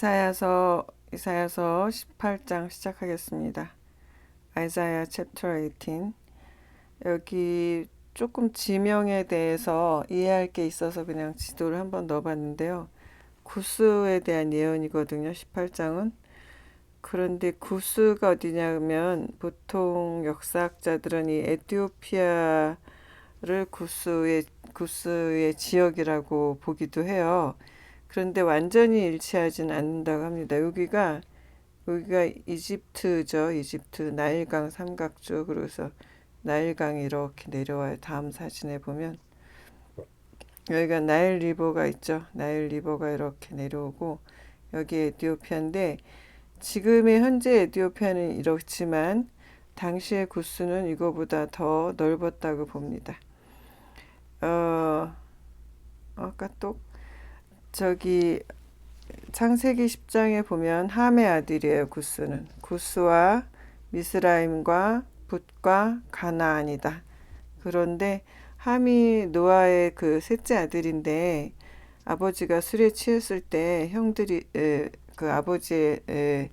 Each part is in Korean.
이사야서 이사야서 18장 시작하겠습니다. 아이자야 챕터 18 여기 조금 지명에 대해서 이해할 게 있어서 그냥 지도를 한번 넣어봤는데요. 구스에 대한 예언이거든요. 18장은 그런데 구스가 어디냐면 보통 역사학자들은 이 에티오피아를 구스의 구스의 지역이라고 보기도 해요. 그런데 완전히 일치하진 않는다고 합니다. 여기가 여기가 이집트죠. 이집트 나일강 삼각주 그래서 나일강이 이렇게 내려와요. 다음 사진에 보면 여기가 나일 리버가 있죠. 나일 리버가 이렇게 내려오고 여기 에티오피아인데 지금의 현재 에티오피아는 이렇지만 당시의 구스는 이거보다 더 넓었다고 봅니다. 어, 아까 또 저기 창세기 10장에 보면 함의 아들이에요. 구스는 구스와 미스라임과 붓과 가나안이다. 그런데 함이 노아의 그 셋째 아들인데 아버지가 술에 취했을 때 형들이 에, 그 아버지의 에,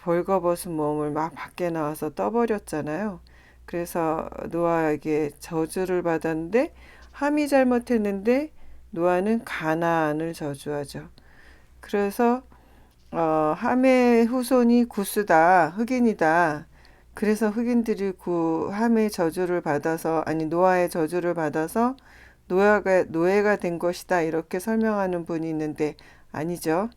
벌거벗은 몸을 막 밖에 나와서 떠버렸잖아요. 그래서 노아에게 저주를 받았는데 함이 잘못했는데 노아는 가나안을 저주하죠. 그래서 어, 함의 후손이 구스다, 흑인이다. 그래서 흑인들이 그 함의 저주를 받아서 아니 노아의 저주를 받아서 노아가 노예가 된 것이다 이렇게 설명하는 분이 있는데 아니죠.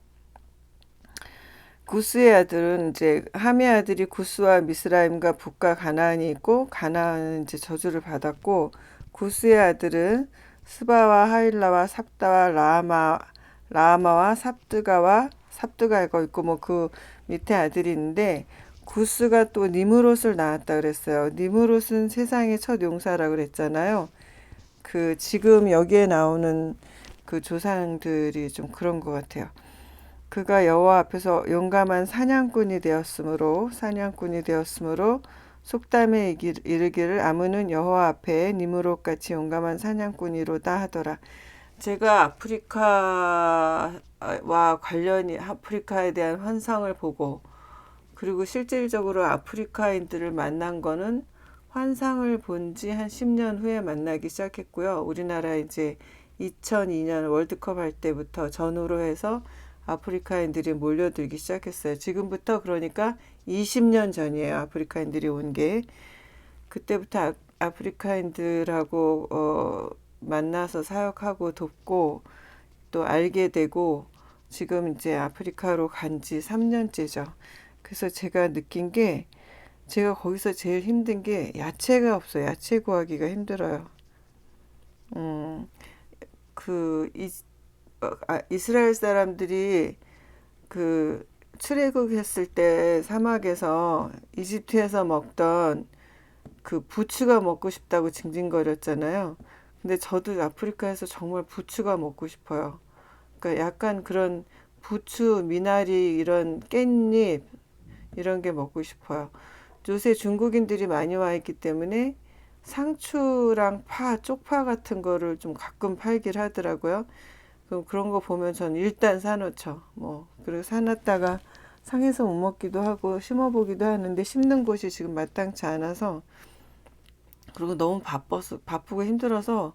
구스의 아들은 이제 함의 아들이 구스와 미스라임과 북과 가나안이 있고 가나안은 이제 저주를 받았고 구스의 아들은 스바와 하일라와 삽다와 라마 라마와 삽드가와 삽드가가 있고 뭐 그 밑에 아들이 있는데 구스가 또 니무롯을 낳았다 그랬어요. 니무롯은 세상의 첫 용사라고 그랬잖아요. 그 지금 여기에 나오는 그 조상들이 좀 그런 것 같아요. 그가 여호와 앞에서 용감한 사냥꾼이 되었으므로 사냥꾼이 되었으므로 속담에 이르기를 아무는 여호와 앞에 니무롯 같이 용감한 사냥꾼이로다 하더라. 제가 아프리카와 관련이 아프리카에 대한 환상을 보고 그리고 실질적으로 아프리카인들을 만난 거는 환상을 본 지 한 10년 후에 만나기 시작했고요. 우리나라 이제 2002년 월드컵 할 때부터 전후로 해서 아프리카인들이 몰려들기 시작했어요. 지금부터 그러니까 20년 전이에요. 아프리카인들이 온 게. 그때부터 아, 프리카인들하고 어, 만나서 사역하고 돕고 또 알게 되고 지금 이제 아프리카로 간 지 3년째죠. 그래서 제가 느낀 게 제가 거기서 제일 힘든 게 야채가 없어요. 야채 구하기가 힘들어요. 음, 그, 이, 어, 아, 이스라엘 사람들이 그 출애굽했을 때 사막에서 이집트에서 먹던 그 부추가 먹고 싶다고 징징거렸잖아요. 근데 저도 아프리카에서 정말 부추가 먹고 싶어요. 그러니까 약간 그런 부추, 미나리 이런 깻잎 이런 게 먹고 싶어요. 요새 중국인들이 많이 와 있기 때문에 상추랑 파, 쪽파 같은 거를 좀 가끔 팔길 하더라고요. 그럼 그런 거 보면 전 일단 사놓죠. 뭐 그리고 사놨다가 상해서 못 먹기도 하고 심어보기도 하는데 심는 곳이 지금 마땅치 않아서 그리고 너무 바빠서 바쁘고 힘들어서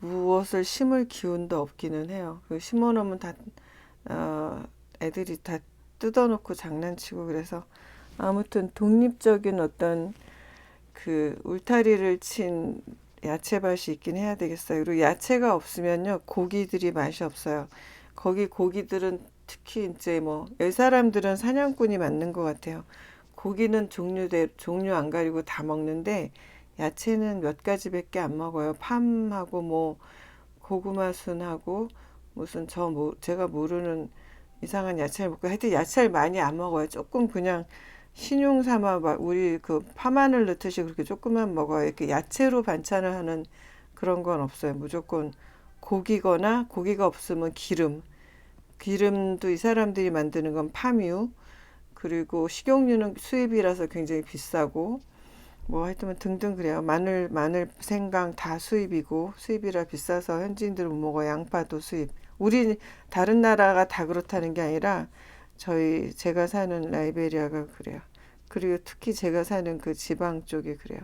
무엇을 심을 기운도 없기는 해요. 그 심어놓으면 다 어, 애들이 다 뜯어놓고 장난치고 그래서 아무튼 독립적인 어떤 그 울타리를 친 야채밭이 있긴 해야 되겠어요. 그리고 야채가 없으면요, 고기들이 맛이 없어요. 거기 고기들은 특히 이제 뭐, 여 사람들은 사냥꾼이 맞는 것 같아요. 고기는 종류대, 종류 안 가리고 다 먹는데, 야채는 몇 가지밖에 안 먹어요. 팜하고 뭐, 고구마 순하고, 무슨 저, 뭐, 제가 모르는 이상한 야채를 먹고, 하여튼 야채를 많이 안 먹어요. 조금 그냥 신용 삼아 우리 그 파마늘 넣듯이 그렇게 조금만 먹어요. 이렇게 야채로 반찬을 하는 그런 건 없어요. 무조건 고기거나 고기가 없으면 기름. 기름도 이 사람들이 만드는 건 파뮤. 그리고 식용유는 수입이라서 굉장히 비싸고 뭐 하여튼 등등 그래요. 마늘, 마늘, 생강 다 수입이고 수입이라 비싸서 현지인들은 못 먹어. 양파도 수입. 우리 다른 나라가 다 그렇다는 게 아니라 저희 제가 사는 라이베리아가 그래요. 그리고 특히 제가 사는 그 지방 쪽이 그래요.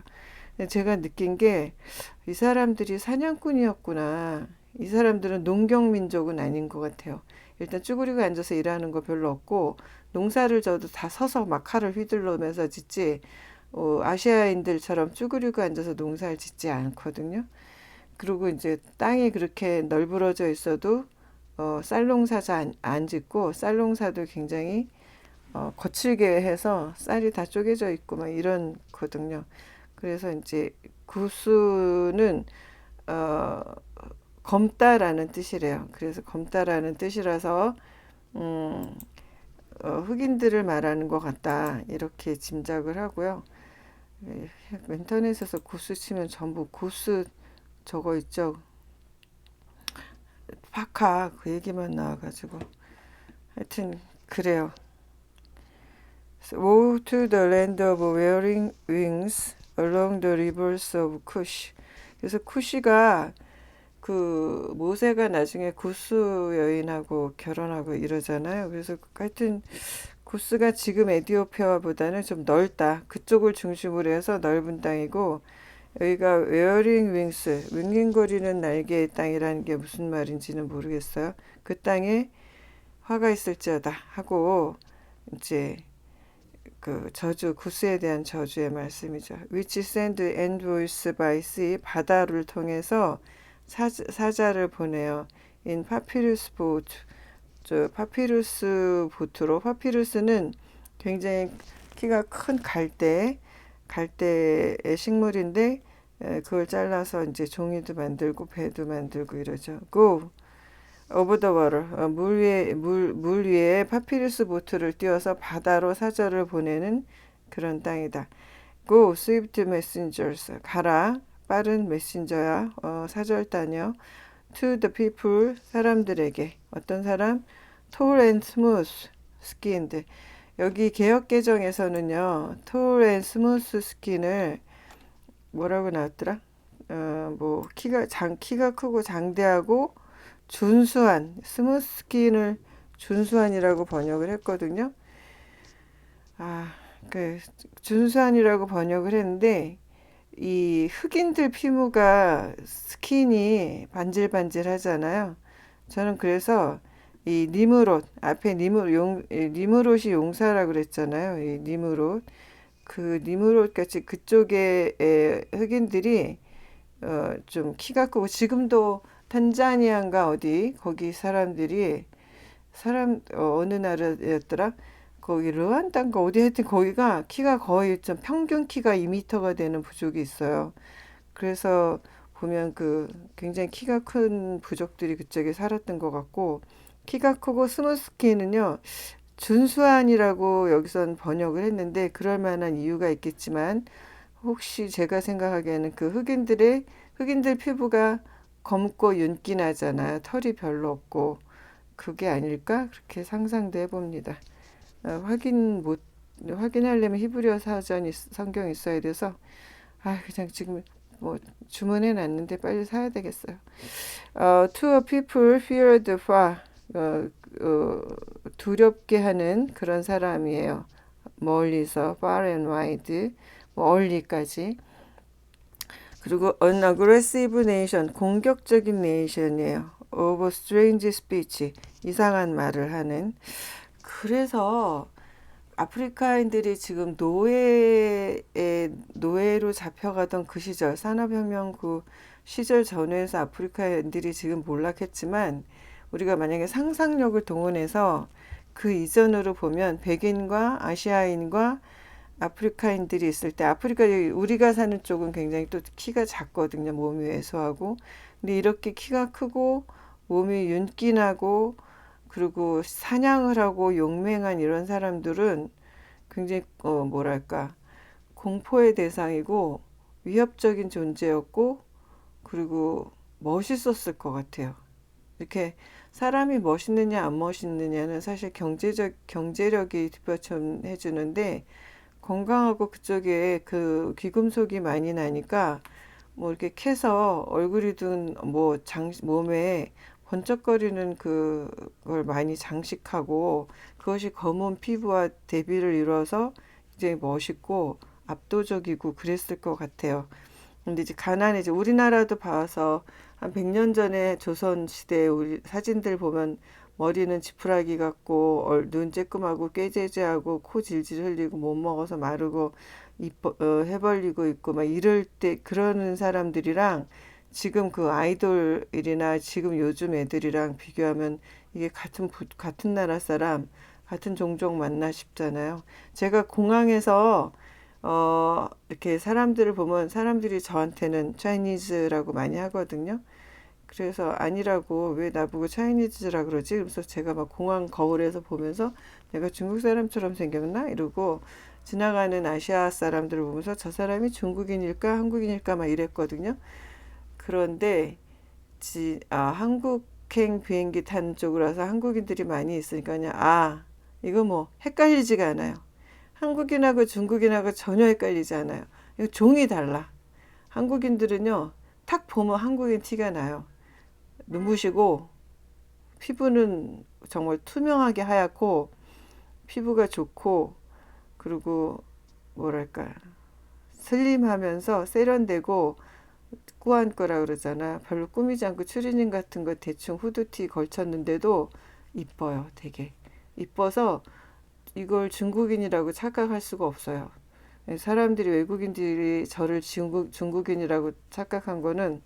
제가 느낀 게 이 사람들이 사냥꾼이었구나. 이 사람들은 농경 민족은 아닌 것 같아요. 일단 쭈그리고 앉아서 일하는 거 별로 없고 농사를 져도 다 서서 막 칼을 휘둘러면서 짓지 어, 아시아인들처럼 쭈그리고 앉아서 농사를 짓지 않거든요. 그리고 이제 땅이 그렇게 널브러져 있어도 어, 쌀농사 잘 안, 안 짓고 쌀농사도 굉장히 어, 거칠게 해서 쌀이 다 쪼개져 있고 막 이런 거든요. 그래서 이제 구수는 어, 검다라는 뜻이래요. 그래서 검다라는 뜻이라서 음, 어, 흑인들을 말하는 것 같다 이렇게 짐작을 하고요. 예, 인터넷에서 구스 치면 전부 구스 저거 있죠. 파카 그 얘기만 나와가지고 하여튼 그래요. Woe to the land of wearing wings along the rivers of Cush. 그래서 쿠시가 그 모세가 나중에 구스 여인하고 결혼하고 이러잖아요. 그래서 하여튼 구스가 지금 에디오피아보다는 좀 넓다. 그쪽을 중심으로 해서 넓은 땅이고 여기가 웨어링 윙스, 윙윙거리는 날개의 땅이라는 게 무슨 말인지는 모르겠어요. 그 땅에 화가 있을지어다 하고 이제 그 저주 구스에 대한 저주의 말씀이죠. Which send envoys by sea 바다를 통해서 사자, 사자를 보내요. In papyrus boat 저 파피루스 보트로 파피루스는 굉장히 키가 큰 갈대 갈대의 식물인데 에, 그걸 잘라서 이제 종이도 만들고 배도 만들고 이러죠. Go over the water 어, 물 위에 물, 물 위에 파피루스 보트를 띄워서 바다로 사절을 보내는 그런 땅이다. Go swift messengers 가라 빠른 메신저야 어, 사절단이요. To the people 사람들에게 어떤 사람 tall and smooth skinned 여기 개혁 개정에서는요 and smooth skin을 뭐라고 나왔더라? 어, 뭐 키가 장 키가 크고 장대하고 준수한 스무스 스킨을 준수한이라고 번역을 했거든요. 아, 그 준수한이라고 번역을 했는데 이 흑인들 피부가 스킨이 반질반질 하잖아요. 저는 그래서 이 니무롯 앞에 니무 용이 니무롯이 용사라고 그랬잖아요. 이 니무롯 그 니무롯 같이 그쪽에 에, 흑인들이 어, 좀 키가 크고 지금도 탄자니아인가 어디 거기 사람들이 사람 어, 어느 나라였더라? 거기 르완다인가 어디 하여튼 거기가 키가 거의 좀 평균 키가 2미터가 되는 부족이 있어요. 그래서 보면 그 굉장히 키가 큰 부족들이 그쪽에 살았던 것 같고 키가 크고 스무스키는요 준수한이라고 여기선 번역을 했는데 그럴 만한 이유가 있겠지만 혹시 제가 생각하기에는 그 흑인들의 흑인들 피부가 검고 윤기 나잖아요. 털이 별로 없고 그게 아닐까 그렇게 상상도 해봅니다. 어, 확인 못 확인하려면 히브리어 사전이 성경 있어야 돼서 아 그냥 지금 뭐 주문해 놨는데 빨리 사야 되겠어요. 어, to a people feared far 어, 어, 두렵게 하는 그런 사람이에요. 멀리서 far and wide 멀리까지 그리고 an aggressive nation 공격적인 네이션이에요. of strange speech 이상한 말을 하는 그래서 아프리카인들이 지금 노예에 노예로 잡혀가던 그 시절 산업혁명 그 시절 전후에서 아프리카인들이 지금 몰락했지만 우리가 만약에 상상력을 동원해서 그 이전으로 보면 백인과 아시아인과 아프리카인들이 있을 때 아프리카 우리가 사는 쪽은 굉장히 또 키가 작거든요 몸이 왜소하고 근데 이렇게 키가 크고 몸이 윤기나고 그리고 사냥을 하고 용맹한 이런 사람들은 굉장히 어 뭐랄까 공포의 대상이고 위협적인 존재였고 그리고 멋있었을 것 같아요. 이렇게 사람이 멋있느냐 안 멋있느냐는 사실 경제적 경제력이 뒷받침해 주는데 건강하고 그쪽에 그 귀금속이 많이 나니까 뭐 이렇게 캐서 얼굴이든 뭐 장 몸에 번쩍거리는 그걸 많이 장식하고 그것이 검은 피부와 대비를 이뤄서 굉장히 멋있고 압도적이고 그랬을 것 같아요. 근데 이제 가난해 이제 우리나라도 봐서 한 100년 전에 조선 시대 우리 사진들 보면 머리는 지푸라기 같고 얼- 눈 쬐끔하고 꾀재재하고 코 질질 흘리고 못 먹어서 마르고 입 버- 어, 해 벌리고 있고 막 이럴 때 그러는 사람들이랑 지금 그 아이돌이나 지금 요즘 애들이랑 비교하면 이게 같은 부- 같은 나라 사람 같은 종족 맞나 싶잖아요. 제가 공항에서 어 이렇게 사람들을 보면 사람들이 저한테는 차이니즈라고 많이 하거든요. 그래서 아니라고 왜 나보고 차이니즈라 그러지? 그래서 제가 막 공항 거울에서 보면서 내가 중국 사람처럼 생겼나? 이러고 지나가는 아시아 사람들을 보면서 저 사람이 중국인일까 한국인일까 막 이랬거든요. 그런데 지, 아, 한국행 비행기 탄 쪽으로서 한국인들이 많이 있으니까 그냥 아 이거 뭐 헷갈리지가 않아요. 한국인하고 중국인하고 전혀 헷갈리지 않아요. 종이 달라. 한국인들은요 탁 보면 한국인 티가 나요. 눈부시고 피부는 정말 투명하게 하얗고 피부가 좋고 그리고 뭐랄까 슬림하면서 세련되고 꾸안 거라 그러잖아. 별로 꾸미지 않고 추리닝 같은 거 대충 후드티 걸쳤는데도 이뻐요, 되게. 이뻐서 이걸 중국인이라고 착각할 수가 없어요. 사람들이 외국인들이 저를 중국, 중국인이라고 착각한 거는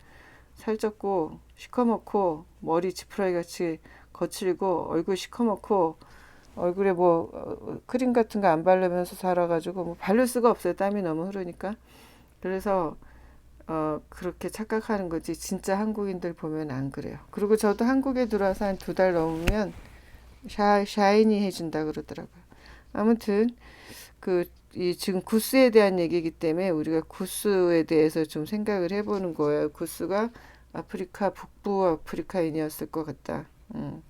살쪘고 시커멓고 머리 지푸라기 같이 거칠고 얼굴 시커멓고 얼굴에 뭐 어, 크림 같은 거 안 바르면서 살아가지고 뭐 바를 수가 없어요. 땀이 너무 흐르니까. 그래서 어, 그렇게 착각하는 거지. 진짜 한국인들 보면 안 그래요. 그리고 저도 한국에 들어와서 한 두 달 넘으면 샤, 샤이니 해준다 그러더라고요. 아무튼 그 이 지금 구스에 대한 얘기이기 때문에 우리가 구스에 대해서 좀 생각을 해보는 거예요. 구스가 아프리카 북부 아프리카인이었을 것 같다. 음.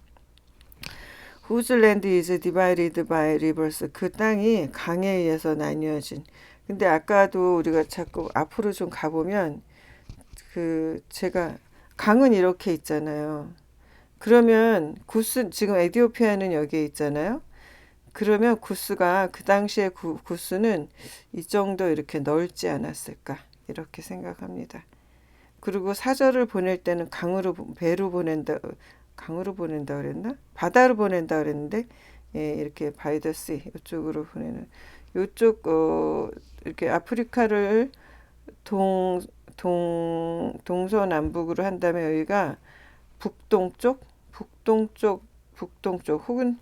Whose land is divided by rivers? 그 땅이 강에 의해서 나뉘어진. 근데 아까도 우리가 자꾸 앞으로 좀 가보면 그 제가 강은 이렇게 있잖아요. 그러면 구스 지금 에티오피아는 여기에 있잖아요. 그러면 구스가 그 당시에 구, 구스는 이 정도 이렇게 넓지 않았을까 이렇게 생각합니다. 그리고 사절을 보낼 때는 강으로 배로 보낸다 강으로 보낸다 그랬나? 바다로 보낸다 그랬는데 예, 이렇게 바이더스 이쪽으로 보내는 이쪽 어 이렇게 아프리카를 동 동 동서남북으로 한다면 여기가 북동쪽 북동쪽 북동쪽 혹은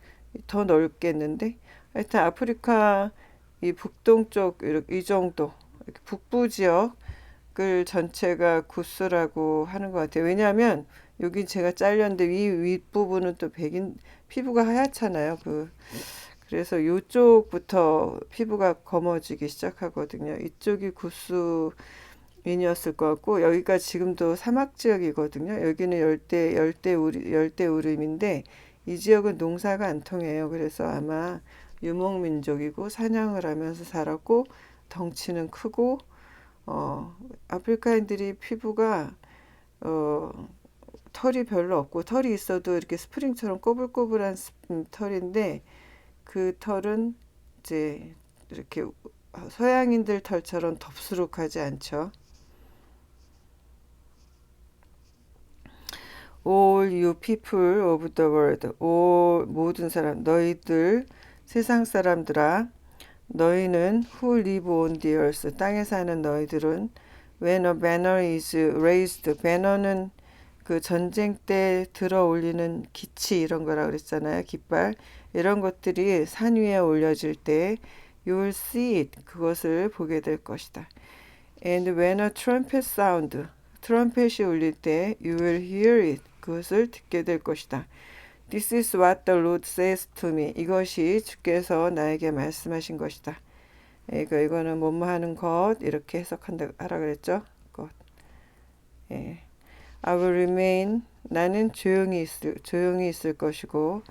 더 넓겠는데 하여튼 아프리카 이 북동쪽 이 정도 북부 지역을 전체가 구스라고 하는 것 같아요. 왜냐하면 여기 제가 잘렸는데 위 윗부분은 또 백인 피부가 하얗잖아요. 그 그래서 이쪽부터 피부가 검어지기 시작하거든요. 이쪽이 구스인이었을 것 같고 여기가 지금도 사막 지역이거든요. 여기는 열대 열대 우리 열대 우림인데 이 지역은 농사가 안 통해요. 그래서 아마 유목민족이고 사냥을 하면서 살았고 덩치는 크고 어 아프리카인들이 피부가 어 털이 별로 없고 털이 있어도 이렇게 스프링처럼 꼬불꼬불한 털인데 그 털은 이제 이렇게 서양인들 털처럼 덥수룩하지 않죠. All you people of the world, all 모든 사람, 너희들 세상 사람들아, 너희는 who live on the earth, 땅에 사는 너희들은 when a banner is raised, banner는 그 전쟁 때 들어 올리는 기치 이런 거라 그랬잖아요. 깃발 이런 것들이 산 위에 올려질 때 you will see it 그것을 보게 될 것이다. And when a trumpet sound 트럼펫이 울릴 때 you will hear it 그것을 듣게 될 것이다. This is what the Lord says to me. 이것이 주께서 나에게 말씀하신 것이다. 이거 이거는 뭐뭐 하는 것 이렇게 해석한다 하라 그랬죠. 것. 예. I will remain 나는 조용히 있을 조용히 있을 것이고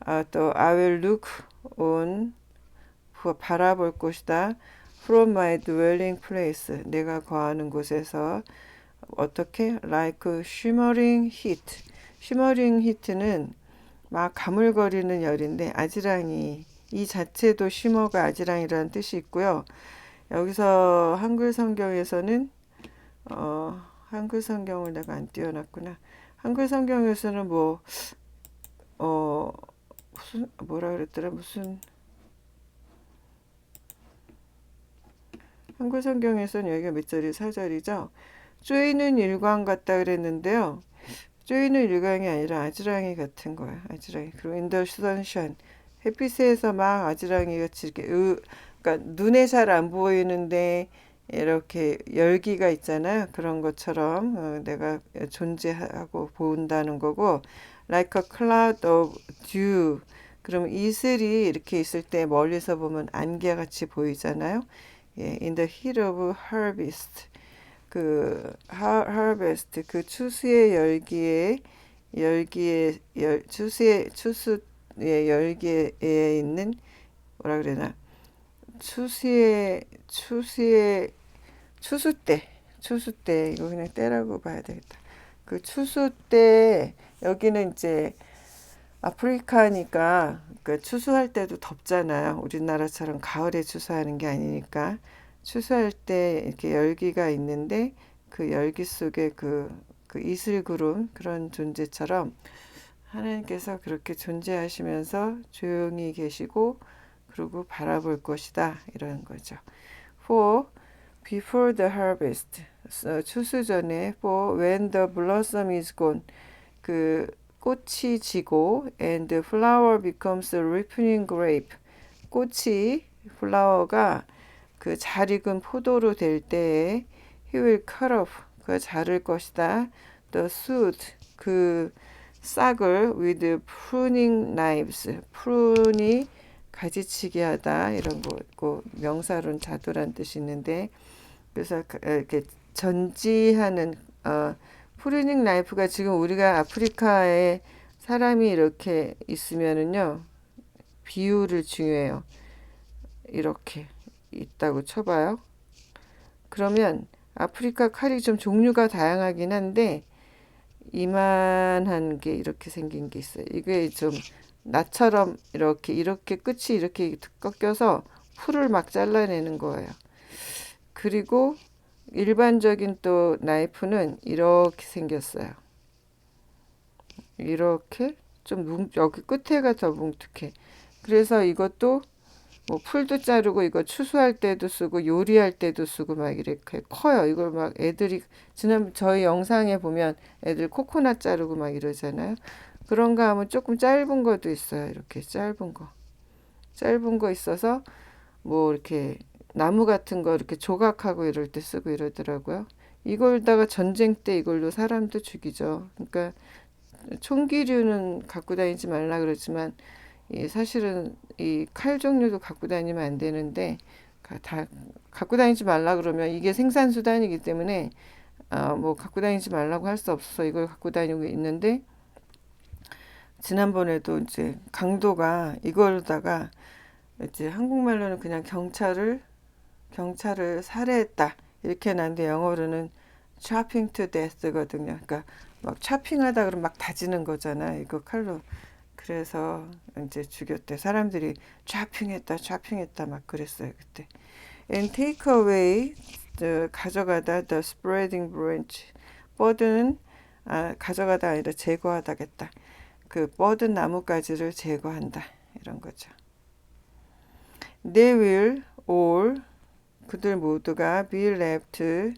아, 또 I will look on 바라볼 것이다. From my dwelling place 내가 거하는 곳에서 어떻게 like shimmering heat 쉬머링 히트는 막 가물거리는 열인데 아지랑이 이 자체도 쉬머가 아지랑이라는 뜻이 있고요. 여기서 한글 성경에서는 어, 한글 성경을 내가 안 띄워놨구나. 한글 성경에서는 뭐 어, 무슨 뭐라 그랬더라 무슨 한글 성경에서는 여기가 몇 절이 사절이죠. 쪼이는 일광 같다 그랬는데요. 쪼이는 일광이 아니라 아지랑이 같은 거야. 아지랑이. 그리고 the sunshine. 햇빛에서 막 아지랑이 같이 이렇게 으, 그러니까 눈에 잘 안 보이는데 이렇게 열기가 있잖아요. 그런 것처럼 어, 내가 존재하고 본다는 거고 like a cloud of dew. 그럼 이슬이 이렇게 있을 때 멀리서 보면 안개 같이 보이잖아요. 예, in the heat of harvest. 그 harvest 그 추수의 열기에 열기에 열 추수의 추수의 열기에 있는 뭐라 그래나 추수의 추수의 추수 때 추수 때 이거 그냥 때라고 봐야 되겠다. 그 추수 때 여기는 이제 아프리카니까 그 추수할 때도 덥잖아요. 우리나라처럼 가을에 추수하는 게 아니니까 추수할 때 이렇게 열기가 있는데 그 열기 속에 그, 그 이슬 구름 그런 존재처럼 하나님께서 그렇게 존재하시면서 조용히 계시고 그리고 바라볼 것이다 이런 거죠. For before the harvest 어, 추수 전에 for when the blossom is gone 그 꽃이 지고 and the flower becomes a ripening grape 꽃이 플라워가 그 잘 익은 포도로 될 때에 he will cut off 그 자를 것이다. The shoot 그 싹을 with pruning knives prun이 가지치기 하다. 이런 거고 명사로는 자두란 뜻이 있는데 그래서 그- 이렇게 전지하는 어 프루닝 나이프가 지금 우리가 아프리카에 사람이 이렇게 있으면은요 비율을 중요해요. 이렇게 있다고 쳐봐요 그러면 아프리카 칼이 좀 종류가 다양하긴 한데 이만한 게 이렇게 생긴 게 있어요 이게 좀 나처럼 이렇게 이렇게 끝이 이렇게 꺾여서 풀을 막 잘라내는 거예요 그리고 일반적인 또 나이프는 이렇게 생겼어요. 이렇게 좀 뭉, 여기 끝에가 더 뭉툭해. 그래서 이것도 뭐 풀도 자르고 이거 추수할 때도 쓰고 요리할 때도 쓰고 막 이렇게 커요. 이걸 막 애들이 지난 저희 영상에 보면 애들 코코넛 자르고 막 이러잖아요. 그런 거 하면 조금 짧은 것도 있어요. 이렇게 짧은 거. 짧은 거 있어서 뭐 이렇게 나무 같은 거 이렇게 조각하고 이럴 때 쓰고 이러더라고요. 이걸다가 전쟁 때 이걸로 사람도 죽이죠. 그러니까 총기류는 갖고 다니지 말라 그러지만 이 사실은 이 칼 종류도 갖고 다니면 안 되는데 가- 다 갖고 다니지 말라 그러면 이게 생산 수단이기 때문에 아, 뭐 갖고 다니지 말라고 할 수 없어서 이걸 갖고 다니고 있는데 지난번에도 이제 강도가 이걸로다가 이제 한국말로는 그냥 경찰을 경찰을 살해했다 이렇게 나는데 영어로는 chopping to death거든요. 그러니까 막 chopping하다 그러면 막 다지는 거잖아. 이거 칼로. 그래서 이제 죽였대. 사람들이 chopping했다, chopping했다 막 그랬어요 그때. And take away 가져가다 the spreading branch. 뻗은 아, 가져가다 아니라 제거하다겠다. 그 뻗은 나뭇가지를 제거한다 이런 거죠. They will all 그들 모두가 be left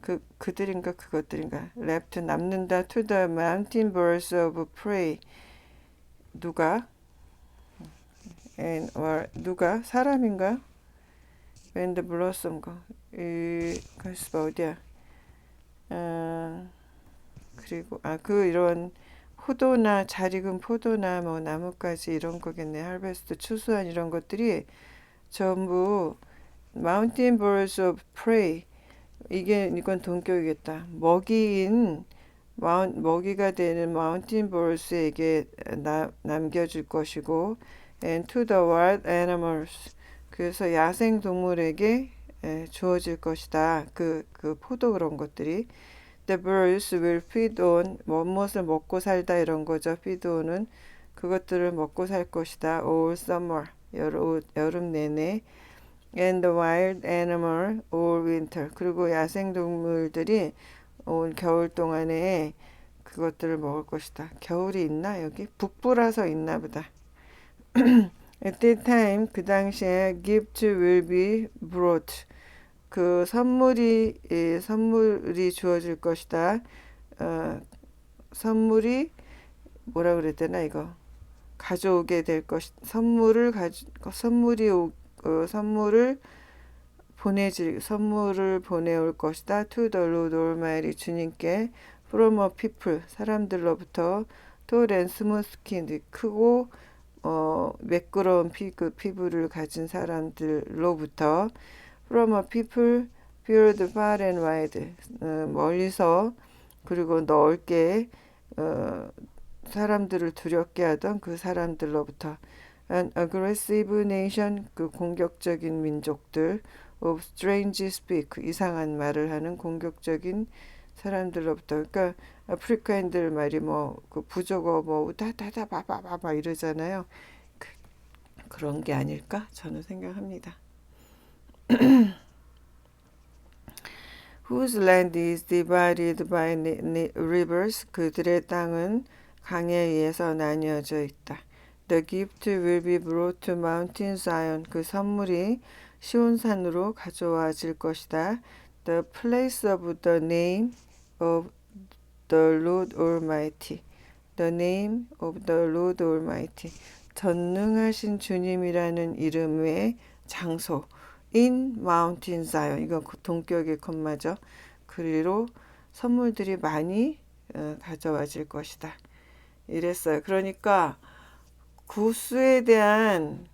그 그들인가 그것들인가 left 남는다 to the mountain birds of prey 누가? And or 누가? 사람인가? When the blossom가 이 글쎄 어디야? 아 그리고 아 그 이런 포도나 잘 익은 포도나 뭐 나뭇가지 이런 거겠네. 할베스트 추수한 이런 것들이 전부 마운틴 birds 이게 이건 동격이겠다. 먹이인 마운, 먹이가 되는 마운틴 나, 남겨줄 것이고 and to the wild animals 그래서 야생 동물에게 에, 주어질 것이다. 그, 그 포도 그런 것들이 The birds will feed on 무엇을 먹고 살다 이런 거죠. feed on은 그것들을 먹고 살 것이다. all summer 여름, 여름 내내 and the wild animal all winter 그리고 야생 동물들이 올 겨울 동안에 그것들을 먹을 것이다. 겨울이 있나 여기? 북부라서 있나 보다. At that time 그 당시에 gift will be brought 그 선물이 예, 선물이 주어질 것이다. 어, 선물이 뭐라 그랬대나 이거 가져오게 될 것. 선물을 가지 선물이 오, 어, 선물을 보내질 선물을 보내올 것이다. To the Lord Almighty 주님께 from a people 사람들로부터 smooth skin 크고 어, 매끄러운 피, 그 피부를 가진 사람들로부터 from a people viewed far and wide 어, 멀리서 그리고 넓게 어, 사람들을 두렵게 하던 그 사람들로부터 an aggressive nation 그 공격적인 민족들 of strange speak 이상한 말을 하는 공격적인 사람들로부터 그러니까 아프리카인들 말이 뭐 그 부족어 뭐 우다다다 바바바바 이러잖아요. 그, 그런 게 아닐까 저는 생각합니다. Whose land is divided by rivers? 그들의 땅은 강에 의해서 나뉘어져 있다. The gift will be brought to Mountain Zion. 그 선물이 시온산으로 가져와질 것이다. The place of the name of the Lord Almighty. The name of the Lord Almighty. 전능하신 주님이라는 이름의 장소. In Mountain Zion. 이건 그 동격의 콤마죠. 그리로 선물들이 많이 어, 가져와질 것이다. 이랬어요. 그러니까 구스에 대한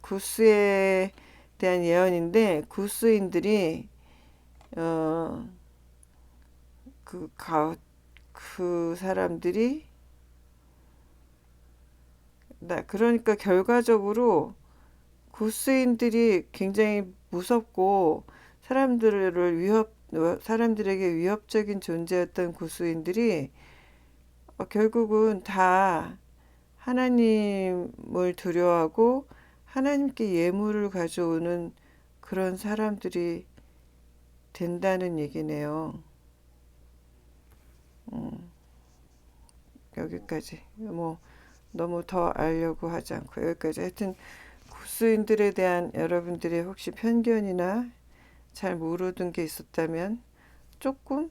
구스에 대한 예언인데 구스인들이 어, 그, 가, 그 사람들이 나 그러니까 결과적으로 구스인들이 굉장히 무섭고 사람들을 위협 사람들에게 위협적인 존재였던 구스인들이 어, 결국은 다 하나님을 두려워하고 하나님께 예물을 가져오는 그런 사람들이 된다는 얘기네요. 음, 여기까지 뭐 너무 더 알려고 하지 않고 여기까지 하여튼 구스인들에 대한 여러분들의 혹시 편견이나 잘 모르던 게 있었다면 조금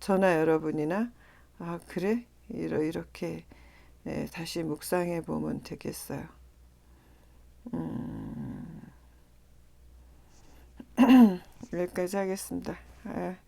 저나 여러분이나 아 그래 이러 이렇게 네, 다시 묵상해 보면 되겠어요. 음... 여기까지 하겠습니다. 아.